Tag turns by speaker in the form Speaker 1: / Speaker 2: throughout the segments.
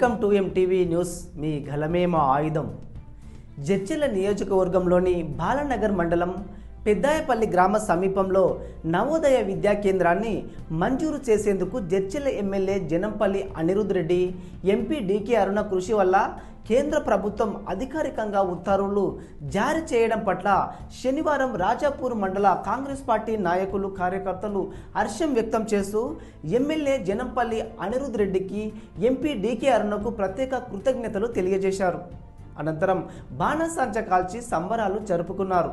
Speaker 1: Welcome to MTV news. మీ గలమే ఆయుధం. జడ్చెల నియోజకవర్గంలోని బాలనగర్ మండలం పెద్దాయపల్లి గ్రామ సమీపంలో నవోదయ విద్యా కేంద్రాన్ని మంజూరు చేసేందుకు Jadcherla MLA Janampalli Anirudh Reddy MP DK Aruna కృషి వల్ల కేంద్ర ప్రభుత్వం అధికారికంగా ఉత్తర్వులు జారీ చేయడం పట్ల శనివారం రాజాపూర్ మండల కాంగ్రెస్ పార్టీ నాయకులు కార్యకర్తలు హర్షం వ్యక్తం చేస్తూ ఎమ్మెల్యే జనంపల్లి అనిరుద్ రెడ్డికి ఎంపీ డీకే అరుణకు ప్రత్యేక కృతజ్ఞతలు తెలియజేశారు. అనంతరం బాణసంచ కాల్చి సంబరాలు జరుపుకున్నారు.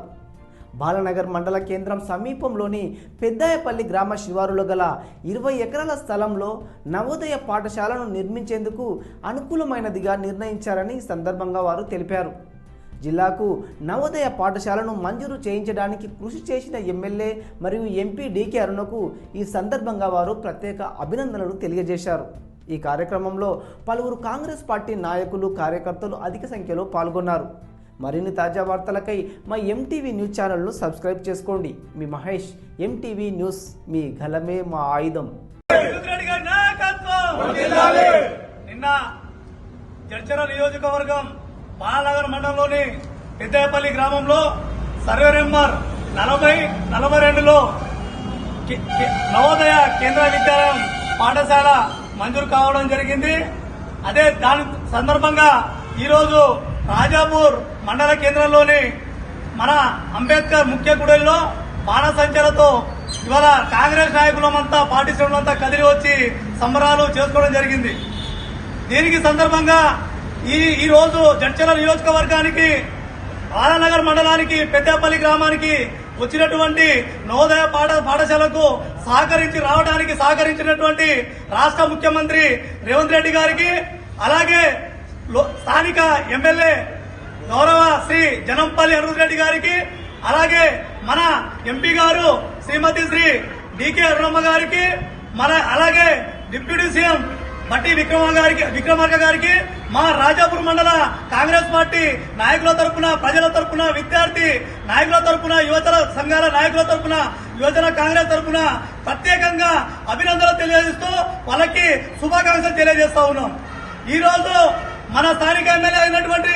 Speaker 1: బాలనగర్ మండల కేంద్రం సమీపంలోని పెద్దాయపల్లి గ్రామ శివారులో గల ఇరవై ఎకరాల స్థలంలో నవోదయ పాఠశాలను నిర్మించేందుకు అనుకూలమైనదిగా నిర్ణయించారని సందర్భంగా వారు తెలిపారు. జిల్లాకు నవోదయ పాఠశాలను మంజూరు చేయించడానికి కృషి చేసిన ఎమ్మెల్యే మరియు ఎంపీ డీకే అరుణకు ఈ సందర్భంగా వారు ప్రత్యేక అభినందనలు తెలియజేశారు. ఈ కార్యక్రమంలో పలువురు కాంగ్రెస్ పార్టీ నాయకులు కార్యకర్తలు అధిక సంఖ్యలో పాల్గొన్నారు. మరిన్ని తాజా వార్తలకై మా ఎంటీవీ న్యూస్ ఛానల్ను సబ్స్క్రైబ్ చేసుకోండి. మీ మహేష్ ఎంటీవీ న్యూస్ మీ గలమే మా ఆయుధం.
Speaker 2: నిన్న జడ్చర నియోజకవర్గం బాలనగర్ మండలంలోని పెద్దయపల్లి గ్రామంలో సర్వే నెంబర్ నలభై నలభై రెండులో నవోదయ కేంద్ర విద్యాలయం పాఠశాల మంజూరు కావడం జరిగింది. అదే దాని సందర్భంగా ఈరోజు రాజాపూర్ మండల కేంద్రంలోని మన అంబేద్కర్ ముఖ్య గుడిలో బాణసంచలతో ఇవాళ కాంగ్రెస్ నాయకులమంతా పార్టీ శ్రేణులంతా కదిలి వచ్చి సంబరాలు చేసుకోవడం జరిగింది. దీనికి సందర్భంగా ఈ ఈ రోజు జడ్చల నియోజకవర్గానికి బాలనగర్ మండలానికి పెద్దపల్లి గ్రామానికి వచ్చినటువంటి నవోదయ పాఠ పాఠశాలకు సహకరించి రావడానికి సహకరించినటువంటి రాష్ట్ర ముఖ్యమంత్రి రేవంత్ రెడ్డి గారికి అలాగే స్థానిక ఎమ్మెల్యే గౌరవ శ్రీ జనంపల్లి అరుణ్ రెడ్డి గారికి అలాగే మన ఎంపీ గారు శ్రీమతి శ్రీ డికే అరుణమ్మ గారికి మన అలాగే డిప్యూటీ సీఎం బట్టి విక్రమ గారికి విక్రమార్క గారికి మా రాజాపూర్ మండల కాంగ్రెస్ పార్టీ నాయకుల తరపున ప్రజల తరపున విద్యార్థి నాయకుల తరపున యువతర సంఘాల నాయకుల తరపున యువజన కాంగ్రెస్ తరపున ప్రత్యేకంగా అభినందనలు తెలియజేస్తూ వాళ్ళకి శుభాకాంక్షలు తెలియజేస్తా ఉన్నాం. ఈ రోజు మన స్థానిక ఎమ్మెల్యే అయినటువంటి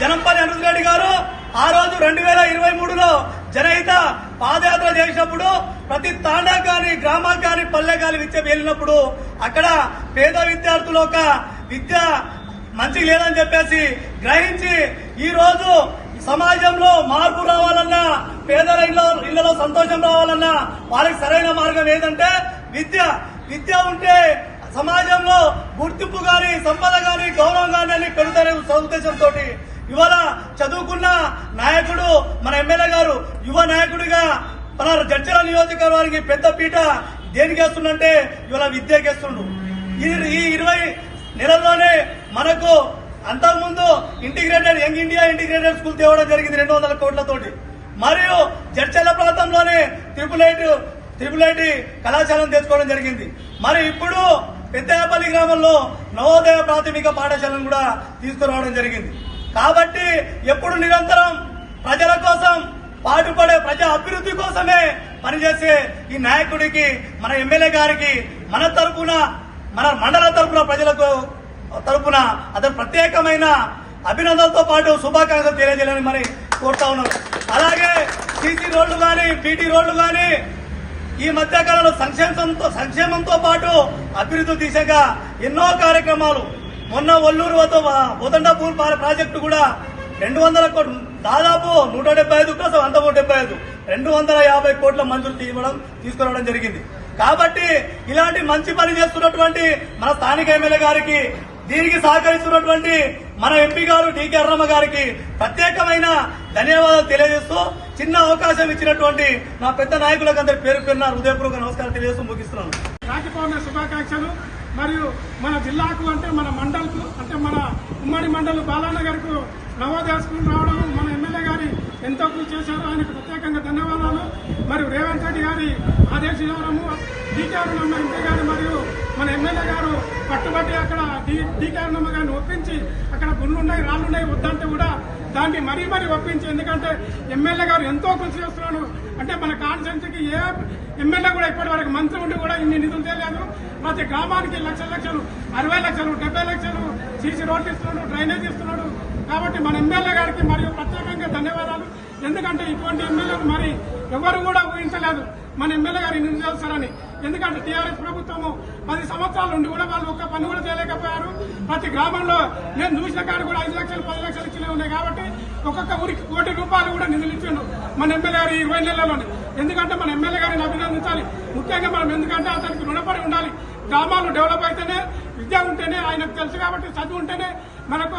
Speaker 2: జనంపల్లి అనుజ్ రెడ్డి గారు ఆ రోజు రెండు వేల ఇరవై మూడులో జనహిత పాదయాత్ర చేసినప్పుడు ప్రతి తాండా కానీ గ్రామాలు కానీ పల్లె కానీ విద్య వెళ్ళినప్పుడు అక్కడ పేద విద్యార్థుల ఒక విద్య మంచి లేదని చెప్పేసి గ్రహించి ఈ రోజు సమాజంలో మార్పు రావాలన్నా పేదల ఇళ్ళలో ఇళ్ళలో సంతోషం రావాలన్నా వారికి సరైన మార్గం ఏదంటే విద్య. విద్య ఉంటే సమాజంలో గుర్తింపు గాని సంపద గాని గౌరవం గాని అని పెరుగుతానే సదుద్దేశంతో ఇవాళ చదువుకున్న నాయకుడు మన ఎమ్మెల్యే గారు యువ నాయకుడిగా మన జడ్చల నియోజకవర్గానికి పెద్ద పీట దేనికి వేస్తుండంటే ఇవాళ విద్యకి వేస్తుండు. ఈ- ఈ ఇరవై నెలల్లోనే మనకు అంతకుముందు integrated young India integrated school తేవడం జరిగింది రెండు వందల కోట్లతోటి. మరియు జడ్చల ప్రాంతంలోనే త్రిపుల్ ఐట్ త్రిపుల్ ఐటీ కళాశాలను తెచ్చుకోవడం జరిగింది. మరి ఇప్పుడు పెద్దపల్లి గ్రామంలో నవోదయ ప్రాథమిక పాఠశాలను కూడా తీసుకురావడం జరిగింది. కాబట్టి ఎప్పుడు నిరంతరం ప్రజల కోసం పాటుపడే ప్రజా అభివృద్ధి కోసమే పనిచేసే ఈ నాయకుడికి మన ఎమ్మెల్యే గారికి మన తరపున మన మండల తరపున ప్రజలకు తరపున అతను ప్రత్యేకమైన అభినందనతో పాటు శుభాకాంక్షలు తెలియజేయాలని మరి కోరుతా ఉన్నాం. అలాగే సీసీ రోడ్లు కానీ బీటీ రోడ్లు కానీ ఈ మధ్య కాలంలో సంక్షేమంతో సంక్షేమంతో పాటు అభివృద్ధి దిశగా ఎన్నో కార్యక్రమాలు. మొన్న ఒల్లూరు వద్ద ఉదండపూర్ ప్రాజెక్టు కూడా రెండు వందల కోట్లు దాదాపు నూట డెబ్బై ఐదు ప్లస్ వంద డెబ్బై ఐదు. రెండు వందల యాభై కోట్ల మంజూరు తీయడం తీసుకురావడం జరిగింది. కాబట్టి ఇలాంటి మంచి పని చేస్తున్నటువంటి మన స్థానిక ఎమ్మెల్యే గారికి దీనికి సహకరిస్తున్నటువంటి మన ఎంపీ గారు డికే అర్రమ్మ గారికి ప్రత్యేకమైన ధన్యవాదాలు తెలియజేస్తూ చిన్న అవకాశం ఇచ్చినటువంటి నా పెద్ద నాయకులకు అందరి పేరు పేరున హృదయపూర్వక నమస్కారం తెలియజేస్తూ ముగిస్తున్నాను.
Speaker 3: రాఖీ పౌర్ణమి శుభాకాంక్షలు. మరియు మన జిల్లాకు అంటే మన మండల్కు అంటే మన ఉమ్మడి మండల్ బాలానగర్కు నవోదయ స్కూల్ రావడం మన ఎమ్మెల్యే గారి ఎంతో కృషి చేశారు ఆయనకు ప్రత్యేకంగా ధన్యవాదాలు. మరియు రేవంత్ రెడ్డి గారి ఆదేశాలను డీకే అరుణమ్మ ఎంపీ గారు మరియు మన ఎమ్మెల్యే గారు పట్టుబట్టి అక్కడ డీకే అరుణమ్మ గారిని ఒప్పించి అక్కడ గుళ్ళున్నాయి రాళ్ళున్నాయి వద్దంటే కూడా దాన్ని మరీ మరీ ఒప్పించి. ఎందుకంటే ఎమ్మెల్యే గారు ఎంతో కృషి చేస్తున్నాడు. అంటే మన కాన్స్టిట్యున్సీకి ఏ ఎమ్మెల్యే కూడా ఇప్పటి వరకు మంత్రి ఉండి కూడా ఇన్ని నిధులు తెలియదు ప్రతి గ్రామానికి లక్షల లక్షలు అరవై లక్షలు డెబ్బై లక్షలు సీసీ రోడ్లు ఇస్తున్నాడు డ్రైనేజ్ ఇస్తున్నాడు. కాబట్టి మన ఎమ్మెల్యే గారికి మరియు ప్రత్యేకంగా ధన్యవాదాలు. ఎందుకంటే ఇటువంటి ఎమ్మెల్యేలు మరి ఎవరు కూడా ఊహించలేదు. మన ఎమ్మెల్యే గారు ఇన్ని చేస్తారని. ఎందుకంటే టీఆర్ఎస్ ప్రభుత్వము పది సంవత్సరాల నుండి కూడా వాళ్ళు ఒక్క పని కూడా చేయలేకపోయారు. ప్రతి గ్రామంలో నేను చూసిన కాడ కూడా ఐదు లక్షలు పది లక్షలు ఇచ్చినవి ఉన్నాయి కాబట్టి ఒక్కొక్క ఊరికి కోటి రూపాయలు కూడా నిధులు ఇచ్చిండు మన ఎమ్మెల్యే గారు ఈ ఇరవై నెలల్లోనే. ఎందుకంటే మన ఎమ్మెల్యే గారిని అభినందించాలి. ముఖ్యంగా మనం ఎందుకంటే అతనికి రుణపడి ఉండాలి. గ్రామాలు డెవలప్ అయితేనే విద్య ఉంటేనే ఆయనకు తెలుసు కాబట్టి చదువు ఉంటేనే మనకు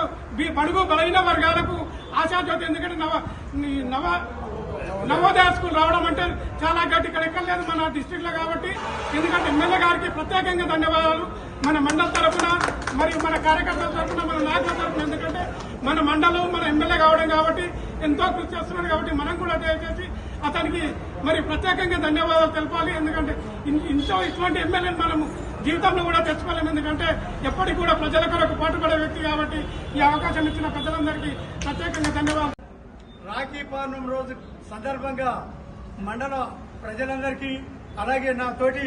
Speaker 3: బడుగు బలహీన వర్గాలకు ఆశాజ్యోతి. ఎందుకంటే నవ నవ నవోదయ స్కూల్ రావడం అంటే చాలా గట్టి ఇక్కడ ఎక్కడ లేదు మన డిస్టిక్లో కాబట్టి. ఎందుకంటే ఎమ్మెల్యే గారికి ప్రత్యేకంగా ధన్యవాదాలు. మన మండల తరఫున మరియు మన కార్యకర్తల తరఫున మన నాయకుల తరఫున ఎందుకంటే మన మండలం మన ఎమ్మెల్యే కావడం కాబట్టి ఎంతో కృషి చేస్తున్నాడు కాబట్టి మనం కూడా దయచేసి అతనికి మరి ప్రత్యేకంగా ధన్యవాదాలు తెలపాలి. ఎందుకంటే ఇంట్లో ఇటువంటి ఎమ్మెల్యేని మనము జీవితంలో కూడా తెచ్చుకోలేము. ఎందుకంటే ఎప్పటికి కూడా ప్రజల కొరకు పాటుపడే వ్యక్తి కాబట్టి ఈ అవకాశం ఇచ్చిన ప్రజలందరికీ ప్రత్యేకంగా ధన్యవాదాలు.
Speaker 4: రాఖీ పౌర్ణమి రోజు సందర్భంగా మండల ప్రజలందరికీ అలాగే నా తోటి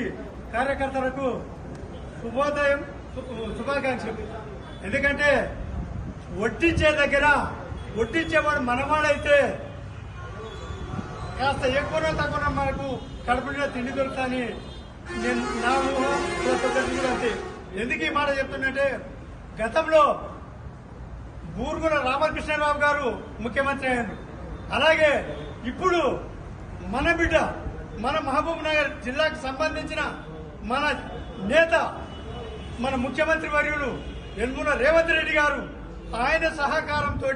Speaker 4: కార్యకర్తలకు శుభోదయం శుభాకాంక్షలు. ఎందుకంటే వడ్డించే దగ్గర వడ్డించేవాడు మనవాడైతే కాస్త ఎక్కువనో తక్కువ మనకు కడుపులో తిండి దొరుకుతాని నేను నా ఊహ అంతే. ఎందుకు ఈ మాట చెప్తున్నట్టే గతంలో బూరుగుల రామకృష్ణరావు గారు ముఖ్యమంత్రి అయ్యారు. అలాగే ఇప్పుడు మన బిడ్డ మన మహబూబ్ నగర్ జిల్లాకు సంబంధించిన మన నేత మన ముఖ్యమంత్రి వర్యులు ఎల్మున రేవంత్ రెడ్డి గారు ఆయన సహకారంతో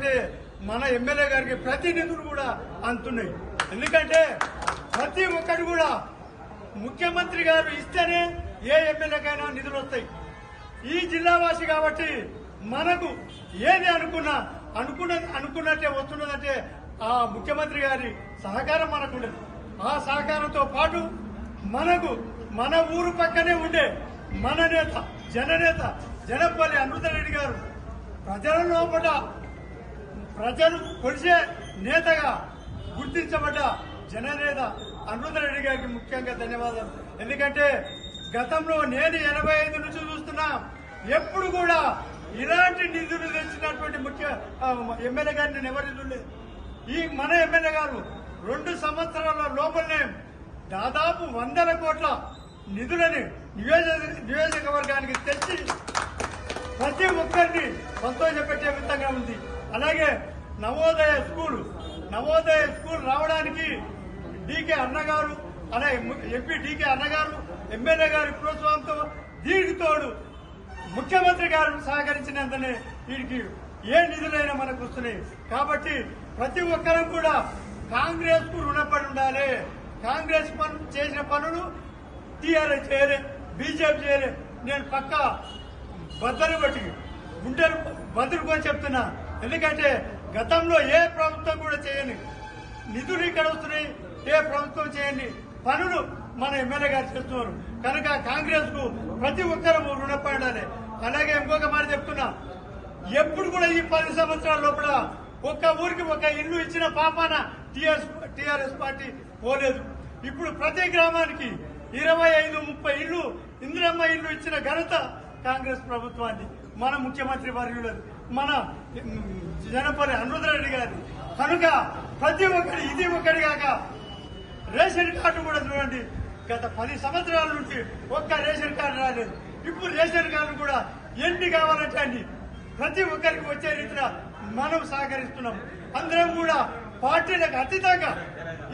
Speaker 4: మన ఎమ్మెల్యే గారికి ప్రతినిధులు కూడా అందుతున్నాయి ఎందుకంటే ప్రతి ఒక్కరు కూడా ముఖ్యమంత్రి గారు ఇస్తేనే ఏ ఎమ్మెల్యేకైనా నిధులు వస్తాయి. ఈ జిల్లావాసి కాబట్టి మనకు ఏది అనుకున్నా అనుకున్న అనుకున్నట్టే వస్తున్నదంటే ఆ ముఖ్యమంత్రి గారి సహకారం మనకు ఉండదు. ఆ సహకారంతో పాటు మనకు మన ఊరు పక్కనే ఉండే మన నేత జననేత జనపల్లి అమృతరెడ్డి గారు ప్రజల లోపల ప్రజలు కొలిసే నేతగా గుర్తించబడ్డ జననేత అమృతరెడ్డి గారికి ముఖ్యంగా ధన్యవాదాలు. ఎందుకంటే గతంలో నేను ఎనభై ఐదు నుంచి చూస్తున్నా ఎప్పుడు కూడా ఇలాంటి నిధులు తెచ్చినటువంటి ముఖ్య ఎమ్మెల్యే గారిని నేను ఎవరు చూడలేదు. ఈ మన ఎమ్మెల్యే గారు రెండు సంవత్సరాల లోపలనే దాదాపు వందల కోట్ల నిధులని నియోజక నియోజకవర్గానికి తెచ్చి ప్రతి ఒక్కరిని సంతోషపెట్టే విధంగా ఉంది. అలాగే నవోదయ స్కూల్ నవోదయ స్కూల్ రావడానికి డీకే అన్నగారు అలాగే ఎంపీ డీకే అన్నగారు ఎమ్మెల్యే గారి ప్రోత్సాహంతో దీనికి తోడు ముఖ్యమంత్రి గారు సహకరించినంతనే వీడికి ఏ నిధులైనా మనకు వస్తున్నాయి. కాబట్టి ప్రతి ఒక్కరం కూడా కాంగ్రెస్కు రుణపడి ఉండాలి. కాంగ్రెస్ పనులు చేసిన పనులు టీఆర్ఎస్ చేయలే బీజేపీ చేయలే. నేను పక్కా బద్దలు బట్టి ఉంటారు బద్దలు కొని చెప్తున్నా. ఎందుకంటే గతంలో ఏ ప్రభుత్వం కూడా చేయని నిధులు ఇక్కడ వస్తున్నాయి ఏ ప్రభుత్వం చేయండి పనులు మన ఎమ్మెల్యే గారు చేస్తున్నారు. కనుక కాంగ్రెస్కు ప్రతి ఒక్కరూ రుణపడాలి అలాగే ఇంకొక మాట చెప్తున్నా. ఎప్పుడు కూడా ఈ పది సంవత్సరాల లోపల ఒక్క ఊరికి ఒక ఇల్లు ఇచ్చిన పాపాన టిఆర్ఎస్ టిఆర్ఎస్ పార్టీ పోలేదు. ఇప్పుడు ప్రతి గ్రామానికి ఇరవై ఐదు ముప్పై ఇల్లు ఇందిరమ్మ ఇల్లు ఇచ్చిన ఘనత కాంగ్రెస్ ప్రభుత్వాన్ని మన ముఖ్యమంత్రి వర్యులది మన ఉమ్, జనపల్లి అనురుద్రెడ్డి గారి. కనుక ప్రతి ఒక్కరి ఇది ఒక్కడి కాక రేషన్ కార్డు కూడా చూడండి. గత పది సంవత్సరాల నుంచి ఒక్క రేషన్ కార్డు రాలేదు. ఇప్పుడు రేషన్ కార్డు కూడా ఎన్ని కావాలంటే అన్ని ప్రతి ఒక్కరికి వచ్చే రీతిలో మనం సహకరిస్తున్నాం. అందరం కూడా పార్టీలకు అతీతంగా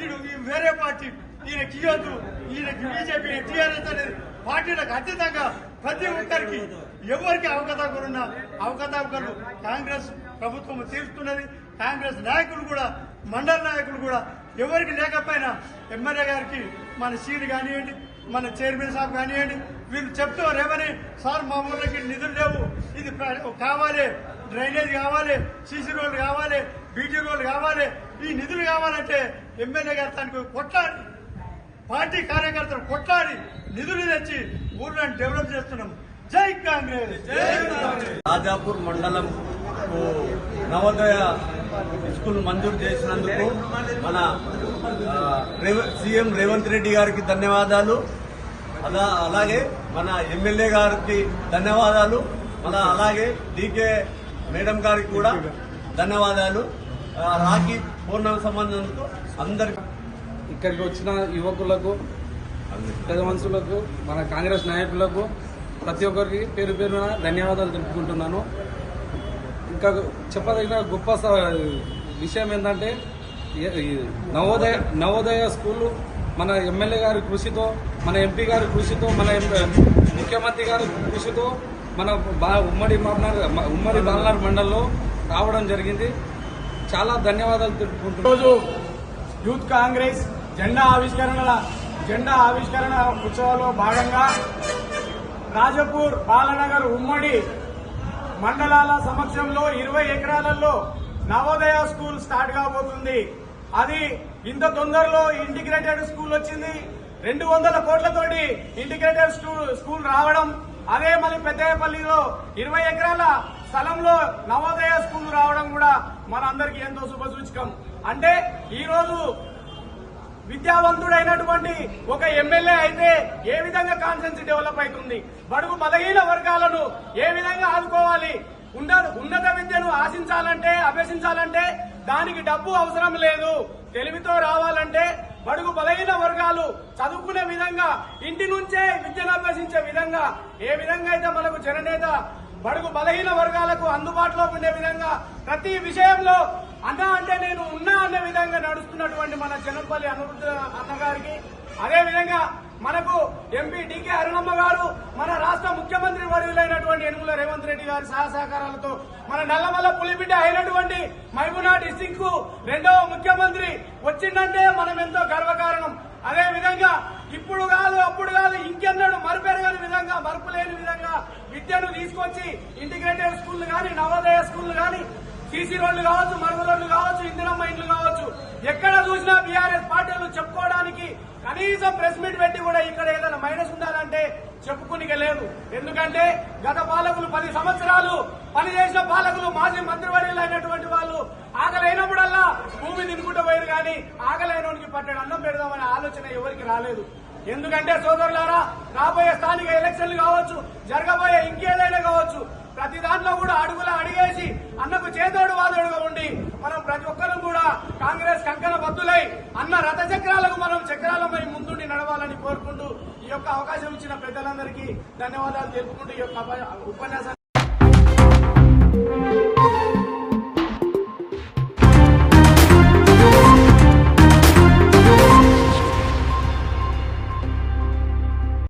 Speaker 4: ఈయన ఈ వేరే పార్టీ ఈయన కియోదు ఈయనకి బీజేపీ టీఆర్ఎస్ అనేది పార్టీలకు అతీతంగా ప్రతి ఒక్కరికి ఎవరికి అవకతవకలున్నా అవకతవకలు కాంగ్రెస్ ప్రభుత్వం తీరుస్తున్నది. కాంగ్రెస్ నాయకులు కూడా మండల నాయకులు కూడా ఎవరికి లేకపోయినా ఎమ్మెల్యే గారికి మన సీని కానివ్వండి మన చైర్మన్ సాబ్ కానివ్వండి వీళ్ళు చెప్తారు ఏమని సార్ మా ఊళ్ళకి నిధులు లేవు. ఇది కావాలి. డ్రైనేజ్ కావాలి. సీసీ రోడ్లు కావాలి. బీటీ రోడ్లు కావాలి. ఈ నిధులు కావాలంటే ఎమ్మెల్యే గారు దానికి కొట్లాడి పార్టీ కార్యకర్తలు కొట్లాడి నిధులు తెచ్చి ఊర్లను డెవలప్ చేస్తున్నాం. జై కాంగ్రెస్.
Speaker 5: రాజాపూర్ మండలం నవోదయ స్కూల్ మంజూరు చేసినందుకు మన సీఎం రేవంత్ రెడ్డి గారికి ధన్యవాదాలు. అలా అలాగే మన ఎమ్మెల్యే గారికి ధన్యవాదాలు. మన అలాగే డీకే మేడం గారికి కూడా ధన్యవాదాలు. రాఖీ పూర్ణ సంబంధంతో అందరికి
Speaker 6: ఇక్కడికి వచ్చిన యువకులకు పెద్ద మనుషులకు మన కాంగ్రెస్ నాయకులకు ప్రతి ఒక్కరికి పేరు పేరున ధన్యవాదాలు తెలుపుకుంటున్నాను. ఇంకా చెప్పదగిన గొప్ప స- విషయం ఏంటంటే నవోదయ నవోదయ స్కూల్ మన ఎమ్మెల్యే గారి కృషితో మన ఎంపీ గారి కృషితో మన ముఖ్యమంత్రి గారి కృషితో మన బా ఉమ్మడి మామనార్ ఉమ్మడి బాలనార్ మండలంలో రావడం జరిగింది. చాలా ధన్యవాదాలు తెలుపుకుంటున్నాను
Speaker 7: ఈరోజు యూత్ కాంగ్రెస్ జెండా ఆవిష్కరణల జెండా ఆవిష్కరణ ఉత్సవాల్లో భాగంగా రాజపూర్ బాలనగర్ ఉమ్మడి మండలాల సమక్షంలో ఇరవై ఎకరాలలో నవోదయ స్కూల్ స్టార్ట్ కాబోతుంది. అది ఇంత తొందరలో ఇంటిగ్రేటెడ్ స్కూల్ వచ్చింది. రెండు వందల కోట్లతోటి ఇంటిగ్రేటెడ్ స్కూల్ స్కూల్ రావడం అదే మళ్ళీ పెద్దపల్లిలో ఇరవై ఎకరాల స్థలంలో నవోదయ స్కూల్ రావడం కూడా మనందరికీ ఎంతో శుభసూచకం. అంటే ఈరోజు విద్యావంతుడైనటువంటి ఒక ఎమ్మెల్యే అయితే ఏ విధంగా కాన్సెన్స్ డెవలప్ అవుతుంది? బడుగు బలహీన వర్గాలను ఏ విధంగా ఆదుకోవాలి? ఉన్నత విద్యను ఆశించాలంటే అభ్యసించాలంటే దానికి డబ్బు అవసరం లేదు. తెలివితో రావాలంటే బడుగు బలహీన వర్గాలు చదువుకునే విధంగా ఇంటి నుంచే విద్యను అభ్యసించే విధంగా ఏ విధంగా అయితే మనకు జననేత బడుగు బలహీన వర్గాలకు అందుబాటులో ఉండే విధంగా ప్రతి విషయంలో అన్న అంటే నేను ఉన్నా అనే విధంగా నడుస్తున్నటువంటి మన చెన్నంపల్లి అనురుద్ధ అన్నగారికి అదే విధంగా మనకు ఎంపీ అరుణమ్మ గారు మన రాష్ట్ర ముఖ్యమంత్రి వర్యులైనటువంటి యనుమల రేవంత్ రెడ్డి గారి సహసహకారాలతో మన నల్లమల్ల పులిబిడ్డ అయినటువంటి మహబూనా డిస్టిక్కు రెండవ ముఖ్యమంత్రి వచ్చిందంటే మనం ఎంతో గర్వకారణం. అదే విధంగా ఇప్పుడు కాదు అప్పుడు కాదు ఇంకెన్నడు మరుపెరగని విధంగా మరుపు లేని విధంగా విద్యను తీసుకొచ్చి ఇంటిగ్రేటెడ్ స్కూల్ గాని నవోదయ స్కూల్ గాని సీసీ రోడ్లు కావచ్చు మరుగు రోడ్లు కావచ్చు ఇందిరమ్మ ఇండ్లు కావచ్చు ఎక్కడ చూసినా బీఆర్ఎస్ పార్టీలు కనీసం ప్రెస్ మీట్ పెట్టి కూడా ఇక్కడ ఏదైనా మైనస్ ఉండాలంటే చెప్పుకునికే లేదు. ఎందుకంటే గత పాలకులు పది సంవత్సరాలు పనిచేసిన పాలకులు మాజీ మంత్రివర్యులు అయినటువంటి వాళ్ళు ఆకలైనప్పుడల్లా భూమి తినుకుంటూ పోయారు కానీ ఆకలైనోనికి పట్టడం అన్నం పెడదామనే ఆలోచన ఎవరికి రాలేదు. ఎందుకంటే సోదరులారా రాబోయే స్థానిక ఎలక్షన్లు కావచ్చు జరగబోయే ఇంకేదైనా కావచ్చు ప్రతి దాంట్లో కూడా అడుగులా అడిగేసి అన్నకు చేతోడు వాదోడుగా ఉండి మనం ప్రతి ఒక్కరూ కూడా కాంగ్రెస్ కంకణ బద్దులై అన్న రథ చక్రాలకు మనం చక్రాలపై ముందుండి నడవాలని కోరుకుంటూ ఈ యొక్క అవకాశం ఇచ్చిన పెద్దలందరికీ ధన్యవాదాలు తెలుపుకుంటూ ఈ యొక్క ఉపన్యాసం